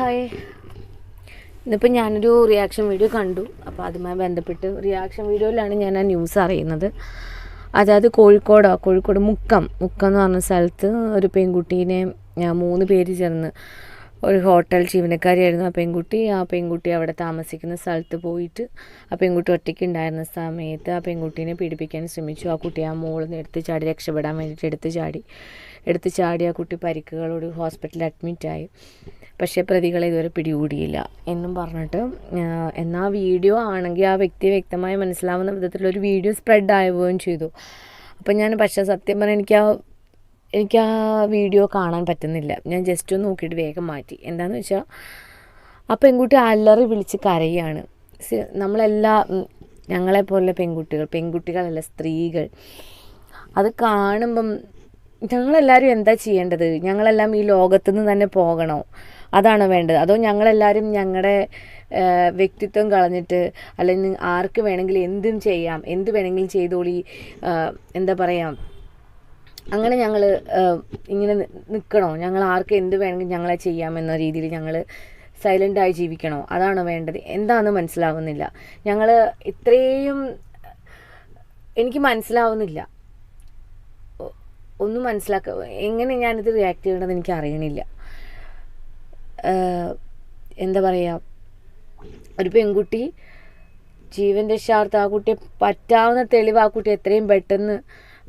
Hi ഇന്നിപ്പോൾ ഞാനൊരു reaction video കണ്ടു. അപ്പോൾ അതുമായി ബന്ധപ്പെട്ട് റിയാക്ഷൻ വീഡിയോയിലാണ് ഞാൻ ആ ന്യൂസ് അറിയുന്നത്. അതായത് കോഴിക്കോടോ കോഴിക്കോട് മുക്കം. മുക്കം എന്ന് പറഞ്ഞ സ്ഥലത്ത് ഒരു പെൺകുട്ടീനെ മൂന്ന് പേര് ചേർന്ന് ഒരു ഹോട്ടൽ ജീവനക്കാരിയായിരുന്നു ആ പെൺകുട്ടി. ആ പെൺകുട്ടി അവിടെ താമസിക്കുന്ന സ്ഥലത്ത് പോയിട്ട് ആ പെൺകുട്ടി ഒറ്റയ്ക്ക് ഉണ്ടായിരുന്ന സമയത്ത് ആ പെൺകുട്ടീനെ പീഡിപ്പിക്കാൻ ശ്രമിച്ചു. ആ കുട്ടി ആ മോളിൽ നിന്ന് എടുത്ത് ചാടി രക്ഷപ്പെടാൻ വേണ്ടിയിട്ട് എടുത്ത് ചാടി. എടുത്ത് ചാടി ആ കുട്ടി പരിക്കുകളോട് ഹോസ്പിറ്റലിൽ അഡ്മിറ്റായി പക്ഷേ പ്രതികളെ ഇതുവരെ പിടികൂടിയില്ല എന്നും പറഞ്ഞിട്ട് എന്നാൽ വീഡിയോ ആണെങ്കിൽ ആ വ്യക്തി വ്യക്തമായി മനസ്സിലാവുന്ന വിധത്തിലൊരു വീഡിയോ സ്പ്രെഡ് ആവുകയും ചെയ്തു. അപ്പം ഞാൻ പക്ഷേ സത്യം പറഞ്ഞാൽ എനിക്ക് ആ എനിക്ക് ആ വീഡിയോ കാണാൻ പറ്റുന്നില്ല. ഞാൻ ജസ്റ്റ് ഒന്ന് നോക്കിയിട്ട് വേഗം മാറ്റി. എന്താണെന്ന് വെച്ചാൽ ആ പെൺകുട്ടി അലറി വിളിച്ച് കരയാണ്. നമ്മളെല്ലാ ഞങ്ങളെ ഞങ്ങളെപ്പോലുള്ള പെൺകുട്ടികൾ പെൺകുട്ടികളല്ല സ്ത്രീകൾ. അത് കാണുമ്പം ഞങ്ങളെല്ലാവരും എന്താ ചെയ്യേണ്ടത്? ഞങ്ങളെല്ലാം ഈ ലോകത്തു നിന്ന് തന്നെ പോകണോ? അതാണ് വേണ്ടത്? അതോ ഞങ്ങളെല്ലാവരും ഞങ്ങളുടെ വ്യക്തിത്വം കളഞ്ഞിട്ട് അല്ലെങ്കിൽ ആർക്ക് വേണമെങ്കിലും എന്തും ചെയ്യാം എന്ത് വേണമെങ്കിലും ചെയ്തോളി എന്താ പറയുക അങ്ങനെ ഞങ്ങൾ ഇങ്ങനെ നിൽക്കണോ ഞങ്ങൾ ആർക്ക് എന്ത് വേണമെങ്കിലും ഞങ്ങളെ ചെയ്യാമെന്ന രീതിയിൽ ഞങ്ങൾ സൈലന്റായി ജീവിക്കണോ? അതാണ് വേണ്ടത്. എന്താണെന്ന് മനസ്സിലാവുന്നില്ല. ഞങ്ങൾ ഇത്രയും എനിക്ക് മനസ്സിലാവുന്നില്ല. ഒന്നും മനസ്സിലാക്ക എങ്ങനെ ഞാനിത് റിയാക്ട് ചെയ്യണമെന്ന് എനിക്ക് അറിയണില്ല. എന്താ പറയുക ഒരു പെൺകുട്ടി ജീവൻ രക്ഷാർത്ഥം ആ കുട്ടിയെ പറ്റാവുന്ന തെളിവ് ആ കുട്ടി എത്രയും പെട്ടെന്ന്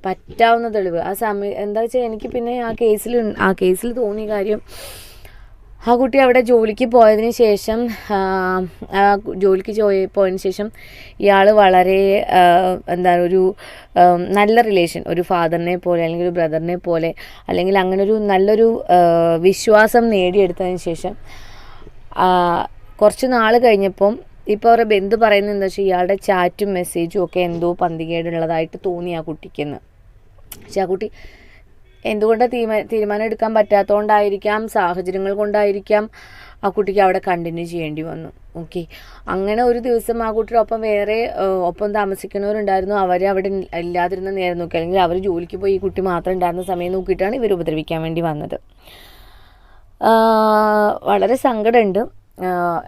പറ്റാവുന്ന തെളിവ്. ആ സമയം എന്താ വെച്ചാൽ എനിക്ക് പിന്നെ ആ കേസിൽ ആ കേസിൽ തോന്നിയ കാര്യം ആ കുട്ടി അവിടെ ജോലിക്ക് പോയതിന് ശേഷം ആ, ജോലിക്ക് പോയ പോയതിന് ശേഷം ഇയാൾ വളരെ എന്താ ഒരു നല്ല റിലേഷൻ ഒരു ഫാദറിനെ പോലെ അല്ലെങ്കിൽ ഒരു ബ്രദറിനെ പോലെ അല്ലെങ്കിൽ അങ്ങനെ ഒരു നല്ലൊരു വിശ്വാസം നേടിയെടുത്തതിന് ശേഷം കുറച്ച് നാൾ കഴിഞ്ഞപ്പം ഇപ്പോൾ അവരുടെ ബന്ധു പറയുന്നത് എന്താ വെച്ചാൽ ഇയാളുടെ ചാറ്റും മെസ്സേജും ഒക്കെ എന്തോ പന്തികേടുള്ളതായിട്ട് തോന്നി ആ കുട്ടിക്കെന്ന്. പക്ഷെ ആ കുട്ടി എന്തുകൊണ്ടാണ് തീരുമാനം തീരുമാനം എടുക്കാൻ പറ്റാത്തതുകൊണ്ടായിരിക്കാം സാഹചര്യങ്ങൾ കൊണ്ടായിരിക്കാം ആ കുട്ടിക്ക് അവിടെ കണ്ടിന്യൂ ചെയ്യേണ്ടി വന്നു. ഓക്കെ അങ്ങനെ ഒരു ദിവസം ആ കുട്ടിയുടെ ഒപ്പം വേറെ ഒപ്പം താമസിക്കുന്നവരുണ്ടായിരുന്നു. അവരെ അവിടെ ഇല്ലാതിരുന്ന നേരം നോക്കി. അല്ലെങ്കിൽ അവർ ജോലിക്ക് പോയി ഈ കുട്ടി മാത്രം ഉണ്ടായിരുന്ന സമയം നോക്കിയിട്ടാണ് ഇവർ ഉപദ്രവിക്കാൻ വേണ്ടി വന്നത്. വളരെ സങ്കടമുണ്ട്.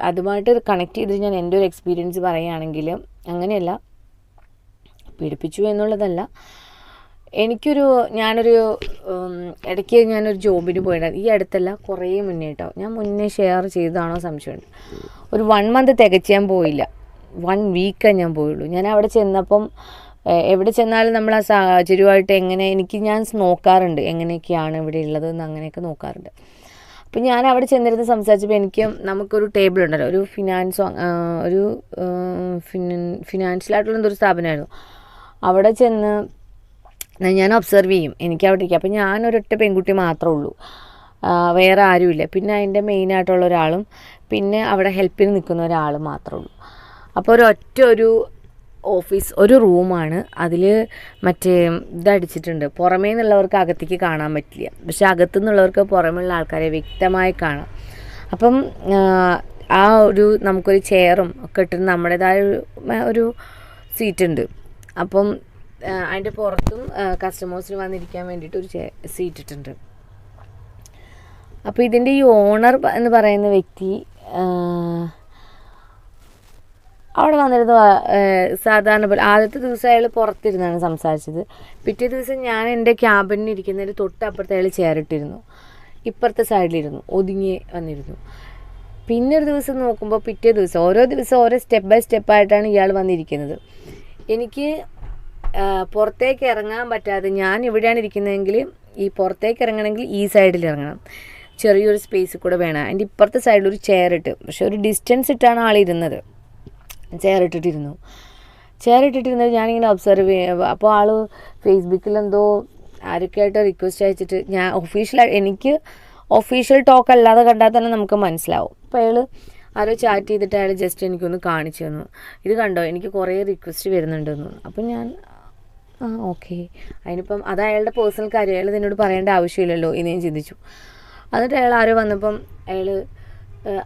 അതുമായിട്ട് കണക്ട് ചെയ്ത് ഞാൻ എന്റെ ഒരു എക്സ്പീരിയൻസ് പറയുകയാണെങ്കിൽ അങ്ങനെയല്ല പീഡിപ്പിച്ചു എന്നുള്ളതല്ല. എനിക്കൊരു ഞാനൊരു ഇടയ്ക്ക് ഞാനൊരു ജോബിന് പോയിട്ടുണ്ടായിരുന്നു ഈ അടുത്തല്ല കുറേ മുന്നേ കേട്ടോ ഞാൻ മുന്നേ ഷെയർ ചെയ്തതാണോ സംശയമുണ്ട്. ഒരു വൺ മന്ത് തികച്ച് ഞാൻ പോയില്ല. വൺ വീക്കേ ഞാൻ പോയുള്ളൂ. ഞാൻ അവിടെ ചെന്നപ്പം എവിടെ ചെന്നാലും നമ്മൾ ആ സാഹചര്യമായിട്ട് എങ്ങനെ എനിക്ക് ഞാൻ നോക്കാറുണ്ട്. എങ്ങനെയൊക്കെയാണ് ഇവിടെ ഉള്ളത് എന്ന് അങ്ങനെയൊക്കെ നോക്കാറുണ്ട്. അപ്പം ഞാൻ അവിടെ ചെന്നിരുന്ന് സംസാരിച്ചപ്പോൾ എനിക്ക് നമുക്കൊരു ടേബിൾ ഉണ്ടല്ലോ. ഒരു ഫിനാൻസ് ഒരു ഫിനാൻഷ്യലായിട്ടുള്ള എന്തൊരു സ്ഥാപനമായിരുന്നു. അവിടെ ചെന്ന് ഞാൻ ഒബ്സർവ് ചെയ്യും. എനിക്ക് അവിടെ ഇരിക്കും അപ്പം ഞാനൊരൊറ്റ പെൺകുട്ടി മാത്രമേ ഉള്ളൂ. വേറെ ആരുമില്ല. പിന്നെ അതിന്റെ മെയിനായിട്ടുള്ള ഒരാളും പിന്നെ അവിടെ ഹെൽപ്പിന് നിൽക്കുന്ന ഒരാൾ മാത്രമേ ഉള്ളൂ. അപ്പോൾ ഒരൊറ്റ ഒരു ഓഫീസ് ഒരു റൂമാണ് അതിൽ മറ്റേ ഇതടിച്ചിട്ടുണ്ട് പുറമേ നിന്നുള്ളവർക്ക് അകത്തേക്ക് കാണാൻ പറ്റില്ല. പക്ഷെ അകത്തു നിന്നുള്ളവർക്ക് പുറമെയുള്ള ആൾക്കാരെ വ്യക്തമായി കാണാം. അപ്പം ആ, ഒരു നമുക്കൊരു ചെയറും ഒക്കെ ഇട്ടിട്ട് നമ്മുടേതായ ഒരു സീറ്റുണ്ട് അപ്പം അതിന്റെ പുറത്തും കസ്റ്റമേഴ്സിന് വന്നിരിക്കാൻ വേണ്ടിയിട്ട് ഒരു സീറ്റ് ഇട്ടിട്ടുണ്ട്. അപ്പോൾ ഇതിന്റെ ഈ ഓണർ എന്ന് പറയുന്ന വ്യക്തി അവിടെ വന്നിരുന്നു സാധാരണ പോലെ ആദ്യത്തെ ദിവസം അയാൾ പുറത്തിരുന്നാണ് സംസാരിച്ചത്. പിറ്റേ ദിവസം ഞാൻ എന്റെ ക്യാബിനിൽ ഇരിക്കുന്നതിന് തൊട്ടപ്പുറത്ത് അയാൾ ചേരിട്ടിരുന്നു ഇപ്പുറത്തെ സൈഡിലിരുന്നു ഒതുങ്ങി വന്നിരുന്നു. പിന്നെ ഒരു ദിവസം നോക്കുമ്പോൾ പിറ്റേ ദിവസം ഓരോ ദിവസം ഓരോ സ്റ്റെപ്പ് ബൈ സ്റ്റെപ്പായിട്ടാണ് ഇയാൾ വന്നിരിക്കുന്നത്. എനിക്ക് പുറത്തേക്ക് ഇറങ്ങാൻ പറ്റാതെ ഞാൻ ഇവിടെയാണ് ഇരിക്കുന്നതെങ്കിൽ ഈ പുറത്തേക്ക് ഇറങ്ങണമെങ്കിൽ ഈ സൈഡിൽ ഇറങ്ങണം. ചെറിയൊരു സ്പേസ് കൂടെ വേണം. അതിന്റെ ഇപ്പുറത്തെ സൈഡിൽ ഒരു ചെയർ ഇട്ട്. പക്ഷെ ഒരു ഡിസ്റ്റൻസ് ഇട്ടാണ് ആളിരുന്നത് ചെയർ ഇട്ടിട്ടിരുന്നു. ചെയർ ഇട്ടിട്ടിരുന്നത് ഞാനിങ്ങനെ ഒബ്സർവ് ചെയ്യുക അപ്പോൾ ആൾ ഫേസ്ബുക്കിൽ എന്തോ ആരൊക്കെയായിട്ട് റിക്വസ്റ്റ് അയച്ചിട്ട് ഞാൻ ഒഫീഷ്യൽ എനിക്ക് ഒഫീഷ്യൽ ടോക്ക് അല്ലാതെ കണ്ടാൽ തന്നെ നമുക്ക് മനസ്സിലാവും. അപ്പോൾ അയാൾ ആരോ ചാറ്റ് ചെയ്തിട്ട് അയാൾ ജസ്റ്റ് എനിക്കൊന്ന് കാണിച്ചു തന്നു. ഇത് കണ്ടോ? എനിക്ക് കുറേ റിക്വസ്റ്റ് വരുന്നുണ്ടെന്ന്. അപ്പം ഞാൻ ആ ഓക്കെ അതിനിപ്പം അത് അയാളുടെ പേഴ്സണൽ കാര്യം. അയാൾ ഇതിനോട് പറയേണ്ട ആവശ്യമില്ലല്ലോ ഞാൻ ചിന്തിച്ചു. എന്നിട്ട് അയാൾ ആരോ വന്നപ്പം അയാൾ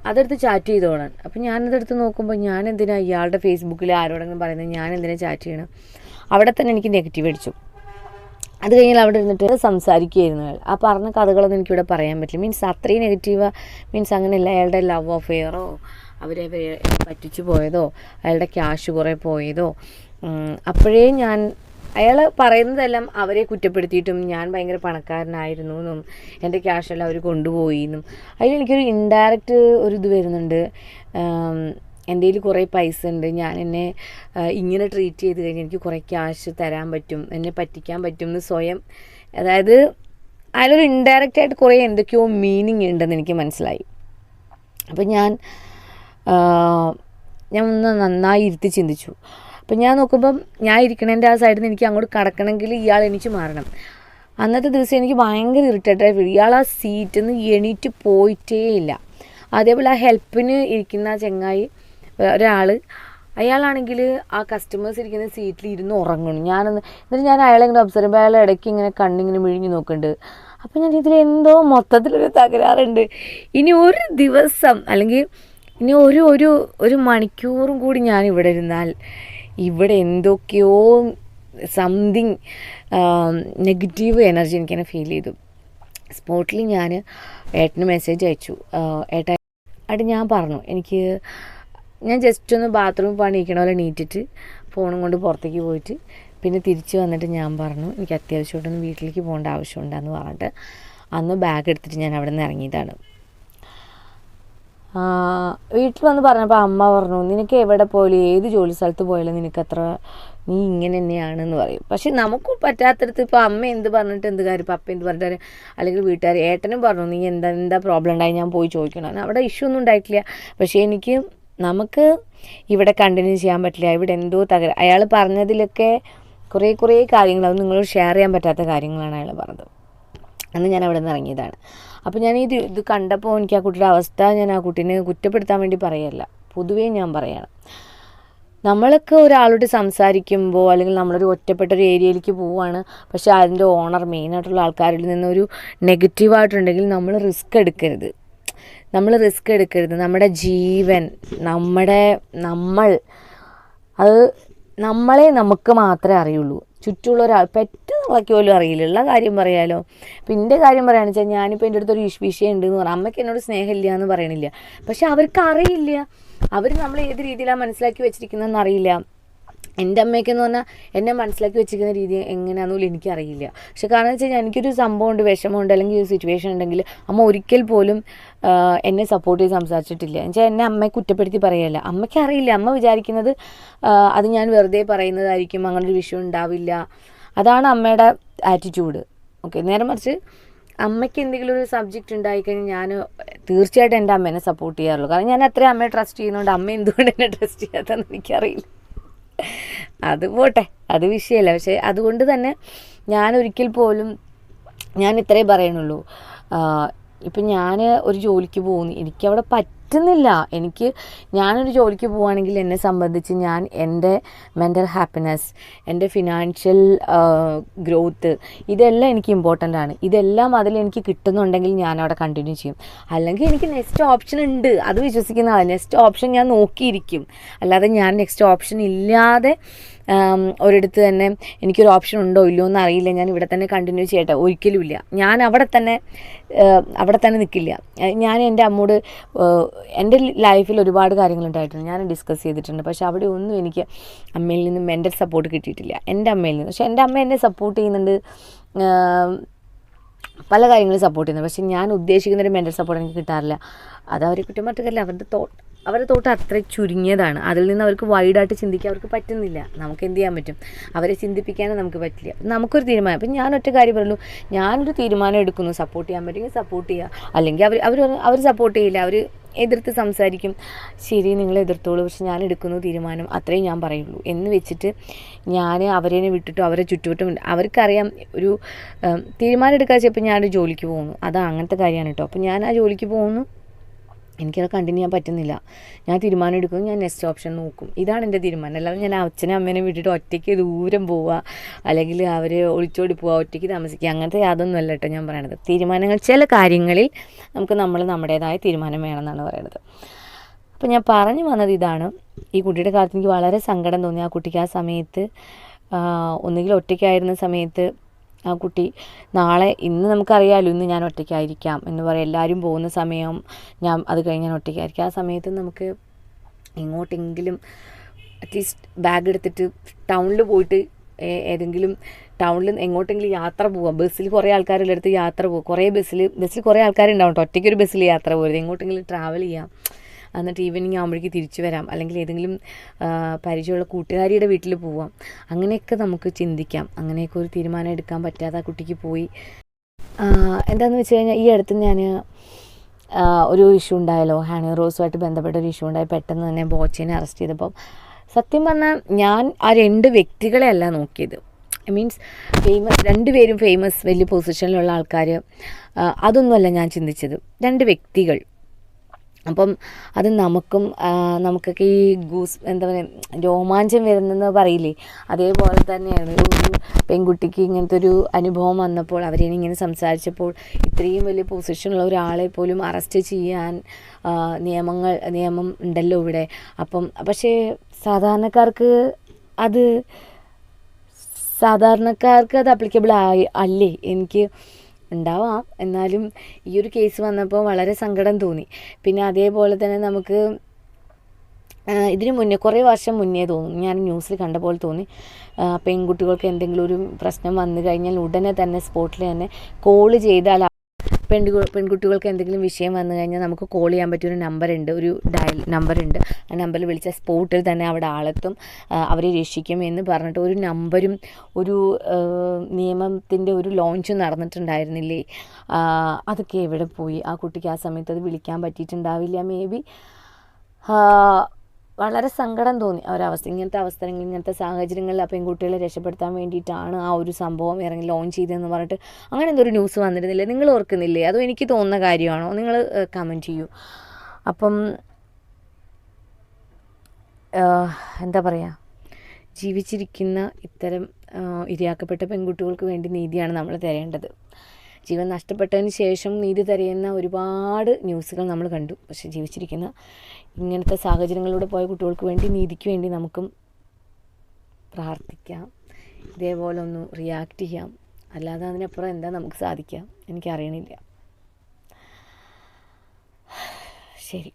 അതെടുത്ത് ചാറ്റ് ചെയ്തോളാൻ അപ്പം ഞാനതെടുത്ത് നോക്കുമ്പോൾ ഞാൻ എന്തിനാ ഇയാളുടെ ഫേസ്ബുക്കിൽ ആരോടെങ്കിലും പറയുന്നത്? ഞാൻ എന്തിനാ ചാറ്റ് ചെയ്യണം? അവിടെ തന്നെ എനിക്ക് നെഗറ്റീവ് അടിച്ചു. അത് കഴിഞ്ഞാൽ അവിടെ ഇരുന്നിട്ട് സംസാരിക്കുകയായിരുന്നു അയാൾ. ആ പറഞ്ഞ കഥകളൊന്നും എനിക്കിവിടെ പറയാൻ പറ്റില്ല. മീൻസ് അത്രയും നെഗറ്റീവ് മീൻസ് അങ്ങനെയല്ല. അയാളുടെ ലവ് അഫെയറോ അവരെ പറ്റിച്ചു പോയതോ അയാളുടെ ക്യാഷ് കുറേ പോയതോ അപ്പോഴേ ഞാൻ അയാൾ പറയുന്നതെല്ലാം അവരെ കുറ്റപ്പെടുത്തിയിട്ടും ഞാൻ ഭയങ്കര പണക്കാരനായിരുന്നു എന്നും എന്റെ ക്യാഷെല്ലാം അവർ കൊണ്ടുപോയി എന്നും അതിൽ എനിക്കൊരു ഇൻഡയറക്റ്റ് ഒരു ഇത് വരുന്നുണ്ട്. എന്റെ കയ്യിൽ കുറേ പൈസ ഉണ്ട്. ഞാൻ എന്നെ ഇങ്ങനെ ട്രീറ്റ് ചെയ്ത് കഴിഞ്ഞാൽ എനിക്ക് കുറേ ക്യാഷ് തരാൻ പറ്റും. എന്നെ പറ്റിക്കാൻ പറ്റും എന്ന് സ്വയം അതായത് അതിലൊരു ഇൻഡയറക്റ്റ് ആയിട്ട് കുറേ എന്തൊക്കെയോ മീനിങ് ഉണ്ടെന്ന് എനിക്ക് മനസ്സിലായി. അപ്പം ഞാൻ ഞാൻ ഒന്ന് നന്നായി ഇരുത്തി ചിന്തിച്ചു. അപ്പം ഞാൻ നോക്കുമ്പം ഞാൻ ഇരിക്കണേന്റെ ആ സൈഡിൽ നിന്ന് എനിക്ക് അങ്ങോട്ട് കടക്കണമെങ്കിൽ ഇയാൾ എനിക്ക് മാറണം. അന്നത്തെ ദിവസം എനിക്ക് ഭയങ്കര ഇറിറ്റേറ്റഡ് ആയി ഇയാൾ ആ സീറ്റിൽ നിന്ന് എണീറ്റ് പോയിട്ടേ ഇല്ല. അതേപോലെ ആ ഹെൽപ്പിന് ഇരിക്കുന്ന ചെങ്ങായി ഒരാൾ അയാളാണെങ്കിൽ ആ കസ്റ്റമേഴ്സ് ഇരിക്കുന്ന സീറ്റിൽ ഇരുന്ന് ഉറങ്ങണം ഞാനൊന്ന് എന്നിട്ട് ഞാൻ അയാളെ ഇങ്ങനെ ഒബ്സർവ് ചെയ്യുമ്പോൾ അയാൾ ഇടയ്ക്ക് ഇങ്ങനെ കണ്ണിങ്ങനെ മിഴിഞ്ഞ് നോക്കുന്നുണ്ട്. അപ്പം ഞാൻ ഇതിൽ എന്തോ മൊത്തത്തിലൊരു തകരാറുണ്ട്. ഇനി ഒരു ദിവസം അല്ലെങ്കിൽ ഇനി ഒരു ഒരു ഒരു മണിക്കൂറും കൂടി ഞാൻ ഇവിടെ ഇരുന്നാൽ ഇവിടെ എന്തൊക്കെയോ സംതിങ് നെഗറ്റീവ് എനർജി എനിക്കങ്ങനെ ഫീൽ ചെയ്തു. സ്പോട്ടിൽ ഞാൻ ഏട്ടന് മെസ്സേജ് അയച്ചു. ഏട്ട ആയിട്ട് ഞാൻ പറഞ്ഞു എനിക്ക് ഞാൻ ജസ്റ്റ് ഒന്ന് ബാത്റൂമിൽ പണിയിക്കണ പോലെ നീറ്റിട്ട് ഫോണും കൊണ്ട് പുറത്തേക്ക് പോയിട്ട് പിന്നെ തിരിച്ച് വന്നിട്ട് ഞാൻ പറഞ്ഞു എനിക്ക് അത്യാവശ്യമായിട്ടൊന്ന് വീട്ടിലേക്ക് പോകേണ്ട ആവശ്യമുണ്ടെന്ന് പറഞ്ഞിട്ട് അന്ന് ബാഗ് എടുത്തിട്ട് ഞാൻ അവിടെ നിന്ന് ഇറങ്ങിയതാണ്. വീട്ടിൽ വന്ന് പറഞ്ഞപ്പോൾ അമ്മ പറഞ്ഞു നിനക്ക് എവിടെ പോയാലും ഏത് ജോലി സ്ഥലത്ത് പോയാലും നിനക്ക് അത്ര നീ ഇങ്ങനെ തന്നെയാണെന്ന് പറയും. പക്ഷെ നമുക്ക് പറ്റാത്തടത്ത് ഇപ്പോൾ അമ്മ എന്ത് പറഞ്ഞിട്ട് എന്ത് കാര്യം പപ്പ എന്ത് പറഞ്ഞിട്ട് അല്ലെങ്കിൽ വീട്ടുകാർ ഏട്ടനും പറഞ്ഞു നീ എന്താ എന്താ പ്രോബ്ലം ഉണ്ടായി? ഞാൻ പോയി ചോദിക്കണം? അവിടെ ഇഷ്യൂ ഒന്നും ഉണ്ടായിട്ടില്ല. പക്ഷേ എനിക്ക് നമുക്ക് ഇവിടെ കണ്ടിന്യൂ ചെയ്യാൻ പറ്റില്ല. ഇവിടെ എന്തോ തകര അയാൾ പറഞ്ഞതിലൊക്കെ കുറേ കുറേ കാര്യങ്ങൾ അത് നിങ്ങളോട് ഷെയർ ചെയ്യാൻ പറ്റാത്ത കാര്യങ്ങളാണ് അയാൾ പറഞ്ഞത്. അന്ന് ഞാൻ അവിടെ നിന്ന് ഇറങ്ങിയതാണ്. അപ്പോൾ ഞാൻ ഇത് ഇത് കണ്ടപ്പോൾ എനിക്ക് ആ കുട്ടിയുടെ അവസ്ഥ ഞാൻ ആ കുട്ടീനെ കുറ്റപ്പെടുത്താൻ വേണ്ടി പറയല്ല. പൊതുവേ ഞാൻ പറയണം. നമ്മളൊക്കെ ഒരാളോട് സംസാരിക്കുമ്പോൾ അല്ലെങ്കിൽ നമ്മളൊരു ഒറ്റപ്പെട്ട ഒരു ഏരിയയിലേക്ക് പോവുകയാണ് പക്ഷേ അതിന്റെ ഓണർ മെയിനായിട്ടുള്ള ആൾക്കാരിൽ നിന്നൊരു നെഗറ്റീവായിട്ടുണ്ടെങ്കിൽ നമ്മൾ റിസ്ക് എടുക്കരുത്. നമ്മൾ റിസ്ക് എടുക്കരുത്. നമ്മുടെ ജീവൻ നമ്മുടെ നമ്മൾ അത് നമ്മളെ നമുക്ക് മാത്രമേ അറിയുള്ളൂ. ചുറ്റുമുള്ള ഒരാൾ പെറ്റ് നോക്കി പോലും അറിയില്ല. കാര്യം പറയാലോ. അപ്പം എന്റെ കാര്യം പറയുകയാണെന്ന് വെച്ചാൽ ഞാനിപ്പോൾ എന്റെ അടുത്തൊരു വിഷയം ഉണ്ട് എന്ന് പറഞ്ഞാൽ അമ്മയ്ക്ക് എന്നോട് സ്നേഹമില്ല എന്ന് പറയണില്ല. പക്ഷെ അവർക്ക് അറിയില്ല. അവർ നമ്മൾ ഏത് രീതിയിലാണ് മനസ്സിലാക്കി വെച്ചിരിക്കുന്നതെന്ന് അറിയില്ല. എന്റെ അമ്മയ്ക്കെന്ന് പറഞ്ഞാൽ എന്നെ മനസ്സിലാക്കി വെച്ചിരിക്കുന്ന രീതി എങ്ങനെയാണെന്ന് എനിക്കറിയില്ല. പക്ഷെ കാരണം വെച്ച് കഴിഞ്ഞാൽ എനിക്കൊരു സംഭവമുണ്ട് വിഷമമുണ്ട് അല്ലെങ്കിൽ ഒരു സിറ്റുവേഷൻ ഉണ്ടെങ്കിൽ അമ്മ ഒരിക്കൽ പോലും എന്നെ സപ്പോർട്ട് ചെയ്ത് സംസാരിച്ചിട്ടില്ല. എന്നുവെച്ചാൽ എന്നെ അമ്മയെ കുറ്റപ്പെടുത്തി പറയല്ല. അമ്മയ്ക്ക് അറിയില്ല. അമ്മ വിചാരിക്കുന്നത് അത് ഞാൻ വെറുതെ പറയുന്നതായിരിക്കും അങ്ങനൊരു വിഷയം ഉണ്ടാവില്ല. അതാണ് അമ്മയുടെ ആറ്റിറ്റ്യൂഡ് ഓക്കെ നേരെ മറിച്ച് അമ്മയ്ക്ക് എന്തെങ്കിലും ഒരു സബ്ജക്റ്റ് ഉണ്ടായിക്കഴിഞ്ഞാൽ ഞാൻ തീർച്ചയായിട്ടും എന്റെ അമ്മേനെ സപ്പോർട്ട് ചെയ്യാറുള്ളൂ. കാരണം ഞാൻ അത്രയും അമ്മയെ ട്രസ്റ്റ് ചെയ്യുന്നതുകൊണ്ട് അമ്മ എന്തുകൊണ്ട് എന്നെ ട്രസ്റ്റ് ചെയ്യാത്തതെന്ന് എനിക്കറിയില്ല. അത് പോട്ടെ അത് വിഷയമല്ല പക്ഷേ അതുകൊണ്ട് തന്നെ ഞാൻ ഒരിക്കൽ പോലും ഞാൻ ഇത്രേ പറയണുള്ളൂ ഇപ്പം ഞാൻ ഒരു ജോലിക്ക് പോകുന്നു. എനിക്കവിടെ പറ്റുന്നില്ല. എനിക്ക് ഞാനൊരു ജോലിക്ക് പോവുകയാണെങ്കിൽ എന്നെ സംബന്ധിച്ച് ഞാൻ എന്റെ മെന്റൽ ഹാപ്പിനെസ് എന്റെ ഫിനാൻഷ്യൽ ഗ്രോത്ത് ഇതെല്ലാം എനിക്ക് ഇമ്പോർട്ടന്റ് ആണ്. ഇതെല്ലാം അതിൽ എനിക്ക് കിട്ടുന്നുണ്ടെങ്കിൽ ഞാൻ അവിടെ കണ്ടിന്യൂ ചെയ്യും. അല്ലെങ്കിൽ എനിക്ക് നെക്സ്റ്റ് ഓപ്ഷൻ ഉണ്ട്. അത് വിശ്വസിക്കുന്നതാണ് നെക്സ്റ്റ് ഓപ്ഷൻ ഞാൻ നോക്കിയിരിക്കും. അല്ലാതെ ഞാൻ നെക്സ്റ്റ് ഓപ്ഷൻ ഇല്ലാതെ ഒരിടത്ത് തന്നെ എനിക്കൊരു ഓപ്ഷൻ ഉണ്ടോ ഇല്ലയോ എന്ന് അറിയില്ല ഞാൻ ഇവിടെ തന്നെ കണ്ടിന്യൂ ചെയ്യട്ടെ. ഒരിക്കലും ഇല്ല. ഞാൻ അവിടെ തന്നെ അവിടെ തന്നെ നിൽക്കില്ല ഞാൻ എന്റെ അമ്മോട് എന്റെ ലൈഫിൽ ഒരുപാട് കാര്യങ്ങളുണ്ടായിട്ടുണ്ട്. ഞാൻ ഡിസ്കസ് ചെയ്തിട്ടുണ്ട്. പക്ഷെ അവിടെ ഒന്നും എനിക്ക് അമ്മയിൽ നിന്നും മെന്റൽ സപ്പോർട്ട് കിട്ടിയിട്ടില്ല. എന്റെ അമ്മയിൽ നിന്ന്. പക്ഷെ എന്റെ അമ്മ എന്നെ സപ്പോർട്ട് ചെയ്യുന്നുണ്ട്. പല കാര്യങ്ങളും സപ്പോർട്ട് ചെയ്യുന്നത് പക്ഷെ ഞാൻ ഉദ്ദേശിക്കുന്ന ഒരു മെന്റൽ സപ്പോർട്ട് എനിക്ക് കിട്ടാറില്ല. അത് അവരെ കുറ്റം പറ്റുകയല്ല അവരുടെ തോട്ട് അവരുടെ തോട്ട് അത്ര ചുരുങ്ങിയതാണ്. അതിൽ നിന്ന് അവർക്ക് വൈഡായിട്ട് ചിന്തിക്കാൻ അവർക്ക് പറ്റുന്നില്ല. നമുക്ക് എന്ത് ചെയ്യാൻ പറ്റും? അവരെ ചിന്തിപ്പിക്കാനേ നമുക്ക് പറ്റില്ല. നമുക്കൊരു തീരുമാനം. അപ്പം ഞാൻ ഒറ്റ കാര്യം പറയുള്ളൂ ഞാനൊരു തീരുമാനം എടുക്കുന്നു. സപ്പോർട്ട് ചെയ്യാൻ പറ്റുമെങ്കിൽ സപ്പോർട്ട് ചെയ്യുക അല്ലെങ്കിൽ അവർ അവർ അവർ സപ്പോർട്ട് ചെയ്യില്ല. അവർ എതിർത്ത് സംസാരിക്കും. ശരി നിങ്ങൾ എതിർത്തോളൂ. പക്ഷെ ഞാൻ എടുക്കുന്ന തീരുമാനം അത്രയും ഞാൻ പറയുള്ളൂ. എന്ന് വെച്ചിട്ട് ഞാൻ അവരെ വിട്ടിട്ടോ അവരെ ചുറ്റുവട്ടം അവർക്കറിയാം ഒരു തീരുമാനം എടുക്കാൻ ചിലപ്പോൾ ഞാനൊരു ജോലിക്ക് പോകുന്നു. അത് അങ്ങനത്തെ കാര്യമാണ് കേട്ടോ. അപ്പോൾ ഞാൻ ആ ജോലിക്ക് പോകുന്നു. എനിക്കത് കണ്ടിന്യൂ ചെയ്യാൻ പറ്റുന്നില്ല. ഞാൻ തീരുമാനം എടുക്കും ഞാൻ നെക്സ്റ്റ് ഓപ്ഷൻ നോക്കും. ഇതാണ് എന്റെ തീരുമാനം. അല്ലാതെ ഞാൻ അച്ഛനും അമ്മേനെ വിട്ടിട്ട് ഒറ്റയ്ക്ക് ദൂരം പോവുക അല്ലെങ്കിൽ അവർ ഒളിച്ചോടി പോവുക ഒറ്റയ്ക്ക് താമസിക്കുക അങ്ങനത്തെ യാതൊന്നും അല്ല കേട്ടോ ഞാൻ പറയണത്. തീരുമാനങ്ങൾ ചില കാര്യങ്ങളിൽ നമുക്ക് നമ്മൾ നമ്മുടേതായ തീരുമാനം വേണമെന്നാണ് പറയണത്. അപ്പോൾ ഞാൻ പറഞ്ഞു വന്നത് ഇതാണ്. ഈ കുട്ടിയുടെ കാര്യത്തിൽ എനിക്ക് വളരെ സങ്കടം തോന്നി. ആ കുട്ടിക്ക് ആ സമയത്ത് ഒന്നുകിൽ ഒറ്റയ്ക്കായിരുന്ന സമയത്ത് ആ കുട്ടി നാളെ ഇന്ന് നമുക്കറിയാമല്ലോ ഇന്ന് ഞാൻ ഒറ്റയ്ക്കായിരിക്കാം എന്ന് പറയാം. എല്ലാവരും പോകുന്ന സമയം ഞാൻ അത് കഴിഞ്ഞ് ഞാൻ ഒറ്റയ്ക്കായിരിക്കും. ആ സമയത്ത് നമുക്ക് എങ്ങോട്ടെങ്കിലും അറ്റ്ലീസ്റ്റ് ബാഗ് എടുത്തിട്ട് ടൗണിൽ പോയിട്ട് ഏതെങ്കിലും ടൗണിൽ എങ്ങോട്ടെങ്കിലും യാത്ര പോവാം. ബസ്സിൽ കുറേ ആൾക്കാരുടെ അടുത്ത് യാത്ര പോകും കുറേ ബസ്സിൽ ബസ്സിൽ കുറേ ആൾക്കാരുണ്ടാവും കേട്ടോ ഒറ്റയ്ക്ക് ഒരു ബസ്സിൽ യാത്ര പോകരുത് എങ്ങോട്ടെങ്കിലും ട്രാവൽ ചെയ്യാം. എന്നിട്ട് ഈവനിങ് ആകുമ്പോഴേക്ക് തിരിച്ചു വരാം. അല്ലെങ്കിൽ ഏതെങ്കിലും പരിചയമുള്ള കൂട്ടുകാരിയുടെ വീട്ടിൽ പോവാം. അങ്ങനെയൊക്കെ നമുക്ക് ചിന്തിക്കാം. അങ്ങനെയൊക്കെ ഒരു തീരുമാനം എടുക്കാൻ പറ്റാതെ ആ കുട്ടിക്ക് പോയി. എന്താണെന്ന് വെച്ച് കഴിഞ്ഞാൽ ഈ അടുത്ത് ഞാൻ ഒരു ഇഷ്യൂ ഉണ്ടായല്ലോ. ഹാനി റോസുമായിട്ട് ബന്ധപ്പെട്ട ഒരു ഇഷ്യൂ ഉണ്ടായി. പെട്ടെന്ന് തന്നെ ബോച്ചേനെ അറസ്റ്റ് ചെയ്തപ്പം. സത്യം പറഞ്ഞാൽ ഞാൻ ആ രണ്ട് വ്യക്തികളെ അല്ല നോക്കിയത്. മീൻസ് ഫേമസ് രണ്ടുപേരും ഫേമസ് വലിയ പൊസിഷനിലുള്ള ആൾക്കാർ അതൊന്നുമല്ല ഞാൻ ചിന്തിച്ചത്. രണ്ട് വ്യക്തികൾ. അപ്പം അത് നമുക്കും നമുക്കൊക്കെ ഈ ഗൂസ് എന്താ പറയുക രോമാഞ്ചം വരുന്നെന്ന് പറയില്ലേ? അതേപോലെ തന്നെയാണ് ഒരു പെൺകുട്ടിക്ക് ഇങ്ങനത്തെ ഒരു അനുഭവം വന്നപ്പോൾ അവരെ ഇങ്ങനെ സംസാരിച്ചപ്പോൾ ഇത്രയും വലിയ പൊസിഷനുള്ള ഒരാളെ പോലും അറസ്റ്റ് ചെയ്യാൻ നിയമങ്ങൾ നിയമം ഉണ്ടല്ലോ ഇവിടെ. അപ്പം പക്ഷേ സാധാരണക്കാർക്ക് അത് സാധാരണക്കാർക്ക് അത് അപ്ലിക്കബിൾ ആയി അല്ലേ? എനിക്ക് ഉണ്ടാവാം. എന്നാലും ഈ ഒരു കേസ് വന്നപ്പോൾ വളരെ സങ്കടം തോന്നി. പിന്നെ അതേപോലെ തന്നെ നമുക്ക് ഇതിന് മുന്നേ കുറേ വർഷം മുന്നേ തോന്നും ഞാൻ ന്യൂസിൽ കണ്ട പോലെ തോന്നി. പെൺകുട്ടികൾക്ക് എന്തെങ്കിലും ഒരു പ്രശ്നം വന്നു കഴിഞ്ഞാൽ ഉടനെ തന്നെ സ്പോട്ടിൽ തന്നെ കോൾ ചെയ്താൽ പെൺകുട്ടികൾ പെൺകുട്ടികൾക്ക് എന്തെങ്കിലും വിഷയം വന്നു കഴിഞ്ഞാൽ നമുക്ക് കോൾ ചെയ്യാൻ പറ്റിയ ഒരു നമ്പറുണ്ട് ഒരു ഡയൽ നമ്പറുണ്ട് ആ നമ്പറിൽ വിളിച്ചാൽ സ്പോട്ടിൽ തന്നെ അവിടെ ആളെത്തും അവരെ രക്ഷിക്കും എന്ന് പറഞ്ഞിട്ട് ഒരു നമ്പരും ഒരു നിയമത്തിന്റെ ഒരു ലോഞ്ച് നടന്നിട്ടുണ്ടായിരുന്നില്ലേ? അതൊക്കെ എവിടെ പോയി? ആ കുട്ടിക്ക് ആ സമയത്ത് അത് വിളിക്കാൻ പറ്റിയിട്ടുണ്ടാവില്ല. മേ ബി വളരെ സങ്കടം തോന്നി. ഒരവസ്ഥ ഇങ്ങനത്തെ അവസരങ്ങൾ ഇങ്ങനത്തെ സാഹചര്യങ്ങളിൽ ആ പെൺകുട്ടികളെ രക്ഷപ്പെടുത്താൻ വേണ്ടിയിട്ടാണ് ആ ഒരു സംഭവം ഇറങ്ങി ലോഞ്ച് ചെയ്തതെന്ന് പറഞ്ഞിട്ട് അങ്ങനെ എന്തൊരു ന്യൂസ് വന്നിരുന്നില്ലേ? നിങ്ങൾ ഓർക്കുന്നില്ലേ? അതോ എനിക്ക് തോന്നുന്ന കാര്യമാണോ? നിങ്ങൾ കമന്റ് ചെയ്യൂ. അപ്പം എന്താ പറയുക ജീവിച്ചിരിക്കുന്ന ഇത്തരം ഇരയാക്കപ്പെട്ട പെൺകുട്ടികൾക്ക് വേണ്ടി നീതിയാണ് നമ്മൾ തരേണ്ടത്. ജീവൻ നഷ്ടപ്പെട്ടതിന് ശേഷം നീതി തരയുന്ന ഒരുപാട് ന്യൂസുകൾ നമ്മൾ കണ്ടു. പക്ഷെ ജീവിച്ചിരിക്കുന്ന ഇങ്ങനത്തെ സാഹചര്യങ്ങളിലൂടെ പോയ കുട്ടികൾക്ക് വേണ്ടി നീതിക്ക് വേണ്ടി നമുക്കും പ്രാർത്ഥിക്കാം. ഇതേപോലെ ഒന്ന് റിയാക്ട് ചെയ്യാം. അല്ലാതെ അതിനപ്പുറം എന്താ നമുക്ക് സാധിക്കാം എനിക്കറിയണില്ല. ശരി.